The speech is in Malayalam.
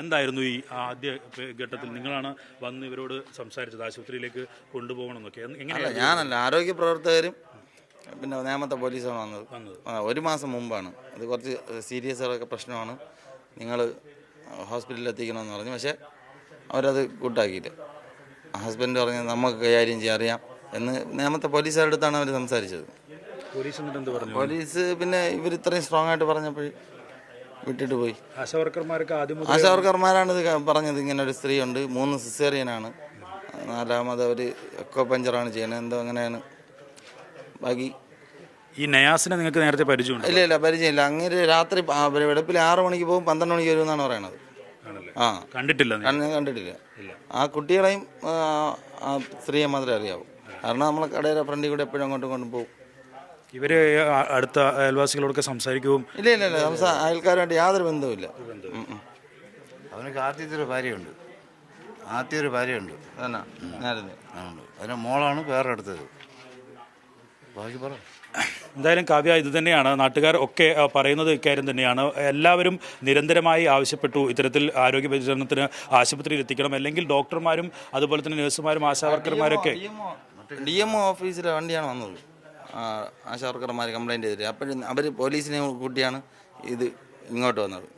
എന്തായിരുന്നു ഈ ആദ്യ ഘട്ടത്തിൽ നിങ്ങളാണ് വന്ന് ഇവരോട് സംസാരിച്ചത് ആശുപത്രിയിലേക്ക് കൊണ്ടുപോകണമെന്നൊക്കെ? എങ്ങനെയാണ് ഞാനല്ല ആരോഗ്യ പ്രവർത്തകരും പിന്നെ നേമത്തെ പോലീസാണ് വന്നത്. ഒരു മാസം മുമ്പാണ്. അത് കുറച്ച് സീരിയസ് ആയ പ്രശ്നമാണ്. നിങ്ങൾ ഹോസ്പിറ്റലിൽ എത്തിക്കണമെന്ന് പറഞ്ഞു. പക്ഷേ അവരത് കൂട്ടാക്കിയില്ല ഹസ്ബൻഡ് പറഞ്ഞു നമുക്ക് കൈകാര്യം ചെയ്യാൻ അറിയാം എന്ന് നേമത്തെ പോലീസുകാരുടെ അടുത്താണ് അവർ സംസാരിച്ചത്. പോലീസ് പിന്നെ ഇവർ ഇത്രയും സ്ട്രോങ് ആയിട്ട് പറഞ്ഞപ്പോൾ വിട്ടിട്ട് പോയി. ആശാവർക്കർമാർക്ക് ആദ്യം മുതൽ ആശാവർക്കർമാരാണ് ഇത് പറഞ്ഞത്. ഇങ്ങനെ ഒരു സ്ത്രീ ഉണ്ട് മൂന്ന് സിസേറിയനാണ്. നാലാമത് അവർ എക്കോ പഞ്ചറാണ് ചെയ്യുന്നത്. എന്തോ അങ്ങനെയാണ്. ബാക്കി ഈ നയാസിനെ നിങ്ങൾക്ക് നേരത്തെ പരിചയം ഇല്ല ഇല്ല പരിചയമില്ല. അങ്ങനെ രാത്രി വെളുപ്പിൽ ആറ് മണിക്ക് പോകും പന്ത്രണ്ട് മണിക്ക് വരും എന്നാണ് പറയണത്. ആ. കണ്ടിട്ടില്ല കണ്ടിട്ടില്ല. ആ കുട്ടികളെയും സ്ത്രീയെ മാത്രമേ അറിയാവൂ. കാരണം നമ്മളെ കടയുടെ ഫ്രണ്ടിൽ കൂടെ എപ്പോഴും അങ്ങോട്ടും ഇങ്ങോട്ടും പോകും. ഇവർ അടുത്ത അയൽവാസികളോടൊക്കെ സംസാരിക്കും ഇല്ല ഇല്ല ഇല്ല സംസാ അയൽക്കാരുമായിട്ട് യാതൊരു ബന്ധവുമില്ല. അവനക്ക് ആദ്യത്തെ ഒരു ഭാര്യയുണ്ട്. ആദ്യ ഒരു ഭാര്യയുണ്ട്. അതിന് നേരത്തെ മോളാണ് വേറെ അടുത്തത്. ബാക്കി പറ. എന്തായാലും കാവ്യ ഇത് തന്നെയാണ്. നാട്ടുകാർ ഒക്കെ പറയുന്നത് ഇക്കാര്യം തന്നെയാണ്. എല്ലാവരും നിരന്തരമായി ആവശ്യപ്പെട്ടു ഇത്തരത്തിൽ ആരോഗ്യ പരിചരണത്തിന് ആശുപത്രിയിൽ എത്തിക്കണം. അല്ലെങ്കിൽ ഡോക്ടർമാരും അതുപോലെ തന്നെ നഴ്സുമാരും ആശാവർക്കർമാരൊക്കെ ഡി എം ഒ ഓഫീസിലെ വണ്ടിയാണ് വന്നത്. ആ, ആശാവർക്കർമാർ കംപ്ലയിന്റ് ചെയ്തിട്ട്. അപ്പോഴും അവർ പോലീസിനെ കൂട്ടിയാണ് ഇത് ഇങ്ങോട്ട് വന്നത്.